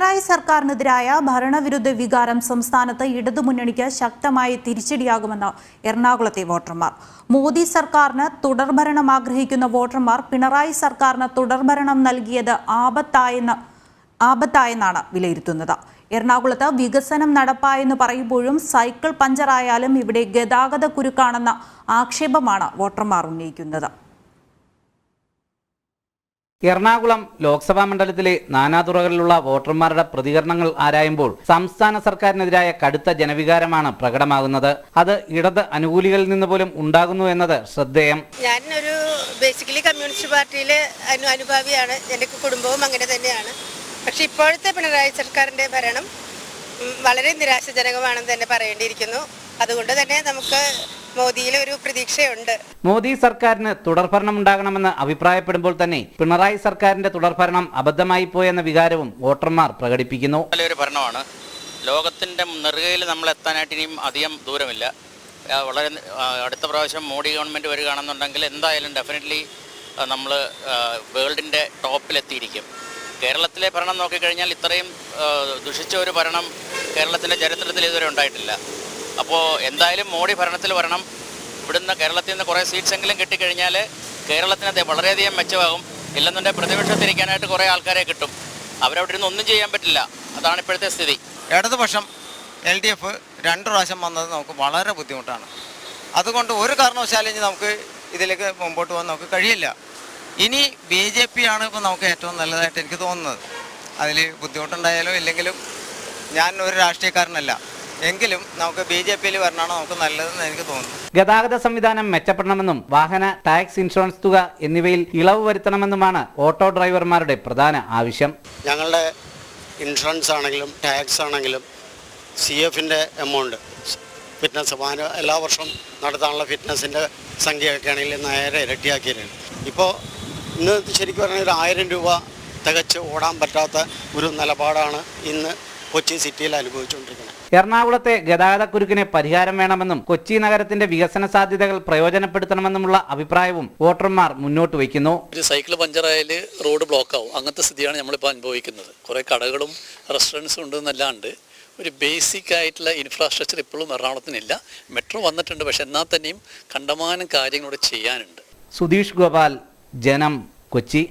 പിണറായി സർക്കാരിനെതിരായ ഭരണവിരുദ്ധ വികാരം സംസ്ഥാനത്ത് ഇടതുമുന്നണിക്ക് ശക്തമായി തിരിച്ചടിയാകുമെന്ന് എറണാകുളത്തെ വോട്ടർമാർ. മോദി സർക്കാരിന് തുടർഭരണം ആഗ്രഹിക്കുന്ന വോട്ടർമാർ പിണറായി സർക്കാരിന് തുടർഭരണം നൽകിയത് ആപത്തായെന്ന് ആപത്തായെന്നാണ് വിലയിരുത്തുന്നത്. എറണാകുളത്ത് വികസനം നടപ്പായെന്ന് പറയുമ്പോഴും സൈക്കിൾ പഞ്ചറായാലും ഇവിടെ ഗതാഗത കുരുക്കാണെന്ന ആക്ഷേപമാണ് വോട്ടർമാർ ഉന്നയിക്കുന്നത്. എറണാകുളം ലോക്സഭാ മണ്ഡലത്തിലെ നാനാതുറകളിലുള്ള വോട്ടർമാരുടെ പ്രതികരണങ്ങൾ ആരായുമ്പോൾ സംസ്ഥാന സർക്കാരിനെതിരായ കടുത്ത ജനവികാരമാണ് പ്രകടമാകുന്നത്. അത് ഇടത് അനുകൂലികളിൽ നിന്ന് പോലും ഉണ്ടാകുന്നു എന്നത് ശ്രദ്ധേയം. ഞാനൊരു ബേസിക്കലി കമ്മ്യൂണിസ്റ്റ് പാർട്ടിയിലെ അനു അനുഭാവിയാണ്. എന്റെ കുടുംബവും അങ്ങനെ തന്നെയാണ്. പക്ഷെ ഇപ്പോഴത്തെ പിണറായി സർക്കാരിന്റെ ഭരണം വളരെ നിരാശാജനകമാണെന്ന് തന്നെ പറയേണ്ടിയിരിക്കുന്നു. അതുകൊണ്ട് തന്നെ നമുക്ക് മോദിയിൽ ഒരു പ്രതീക്ഷയുണ്ട്. മോദി സർക്കാരിന് തുടർഭരണം ഉണ്ടാകണമെന്ന് അഭിപ്രായപ്പെടുമ്പോൾ തന്നെ പിണറായി സർക്കാരിന്റെ തുടർഭരണം അബദ്ധമായി പോയെന്ന വികാരവും വോട്ടർമാർ പ്രകടിപ്പിക്കുന്നു. നല്ലൊരു ഭരണമാണ്. ലോകത്തിന്റെ നെറുകയിൽ നമ്മൾ എത്താനായിട്ട് ഇനിയും അധികം ദൂരമില്ല. വളരെ അടുത്ത പ്രാവശ്യം മോഡി ഗവൺമെന്റ് വരികയാണെന്നുണ്ടെങ്കിൽ എന്തായാലും ഡെഫിനറ്റ്ലി നമ്മൾ വേൾഡിന്റെ ടോപ്പിലെത്തിയിരിക്കും കേരളത്തിലെ ഭരണം നോക്കിക്കഴിഞ്ഞാൽ ഇത്രയും ദുഷിച്ച ഒരു ഭരണം കേരളത്തിന്റെ ചരിത്രത്തിൽ ഇതുവരെ ഉണ്ടായിട്ടില്ല. അപ്പോൾ എന്തായാലും മോഡി ഭരണത്തിൽ വരണം. ഇവിടുന്ന് കേരളത്തിൽ നിന്ന് കുറേ സീറ്റ്സ് എങ്കിലും കിട്ടിക്കഴിഞ്ഞാൽ കേരളത്തിന് അത് വളരെയധികം മെച്ചമാകും. ഇല്ലെന്നുണ്ടെങ്കിൽ പ്രതിപക്ഷത്തിരിക്കാനായിട്ട് കുറേ ആൾക്കാരെ കിട്ടും. അവരവിടെ ഇരുന്ന് ഒന്നും ചെയ്യാൻ പറ്റില്ല. അതാണ് ഇപ്പോഴത്തെ സ്ഥിതി. ഇടതുപക്ഷം എൽ ഡി എഫ് രണ്ട് പ്രാവശ്യം വന്നത് നമുക്ക് വളരെ ബുദ്ധിമുട്ടാണ്. അതുകൊണ്ട് ഒരു കാരണവശാലും നമുക്ക് ഇതിലേക്ക് മുമ്പോട്ട് പോകാൻ നമുക്ക് കഴിയില്ല. ഇനി ബി ജെ പി ആണ് ഇപ്പോൾ നമുക്ക് ഏറ്റവും നല്ലതായിട്ട് എനിക്ക് തോന്നുന്നത്. അതിൽ ബുദ്ധിമുട്ടുണ്ടായാലും ഇല്ലെങ്കിലും ഞാൻ ഒരു രാഷ്ട്രീയക്കാരനല്ല. എങ്കിലും നമുക്ക് ബി ജെ പിയിൽ വരണമാണ് നമുക്ക് നല്ലതെന്ന് എനിക്ക് തോന്നുന്നു. ഗതാഗത സംവിധാനം മെച്ചപ്പെടണമെന്നും വാഹന ടാക്സ് ഇൻഷുറൻസ് തുക എന്നിവയിൽ ഇളവ് വരുത്തണമെന്നുമാണ് ഓട്ടോ ഡ്രൈവർമാരുടെ പ്രധാന ആവശ്യം. ഞങ്ങളുടെ ഇൻഷുറൻസ് ആണെങ്കിലും ടാക്സ് ആണെങ്കിലും സി എഫിന്റെ എമൗണ്ട് ഫിറ്റ്നസ് വാഹന എല്ലാ വർഷവും നടത്താനുള്ള ഫിറ്റ്നസിന്റെ സംഖ്യയൊക്കെ ആണെങ്കിൽ നേരെ ഇരട്ടിയാക്കിയിരുന്നു ഇപ്പോൾ ഇന്ന് ശരിക്കും പറഞ്ഞാൽ ഒരു ആയിരം രൂപ തികച്ച് ഓടാൻ പറ്റാത്ത ഒരു നിലപാടാണ് ഇന്ന് കൊച്ചി സിറ്റിയിൽ അനുഭവിച്ചുകൊണ്ടിരിക്കുന്നത് എറണാകുളത്തെ ഗതാഗതക്കുരുക്കിന് പരിഹാരം വേണമെന്നും കൊച്ചി നഗരത്തിന്റെ വികസന സാധ്യതകൾ പ്രയോജനപ്പെടുത്തണമെന്നുമുള്ള അഭിപ്രായവും വോട്ടർമാർ മുന്നോട്ട് വയ്ക്കുന്നു. ഒരു സൈക്കിൾ പഞ്ചറായാൽ റോഡ് ബ്ലോക്ക് ആവും. അങ്ങനത്തെ സ്ഥിതിയാണ് നമ്മളിപ്പോൾ അനുഭവിക്കുന്നത്. കുറേ കടകളും റെസ്റ്റോറന്റ്സും ഉണ്ട് എന്നല്ലാണ്ട് ഒരു ബേസിക് ആയിട്ടുള്ള ഇൻഫ്രാസ്ട്രക്ചർ ഇപ്പോഴും എറണാകുളത്തിനില്ല. മെട്രോ വന്നിട്ടുണ്ട്. പക്ഷെ എന്നാൽ തന്നെയും കണ്ടമാനം കാര്യങ്ങളോട് ചെയ്യാനുണ്ട്. സുധീഷ് ഗോപാൽ ജനം കൊച്ചി.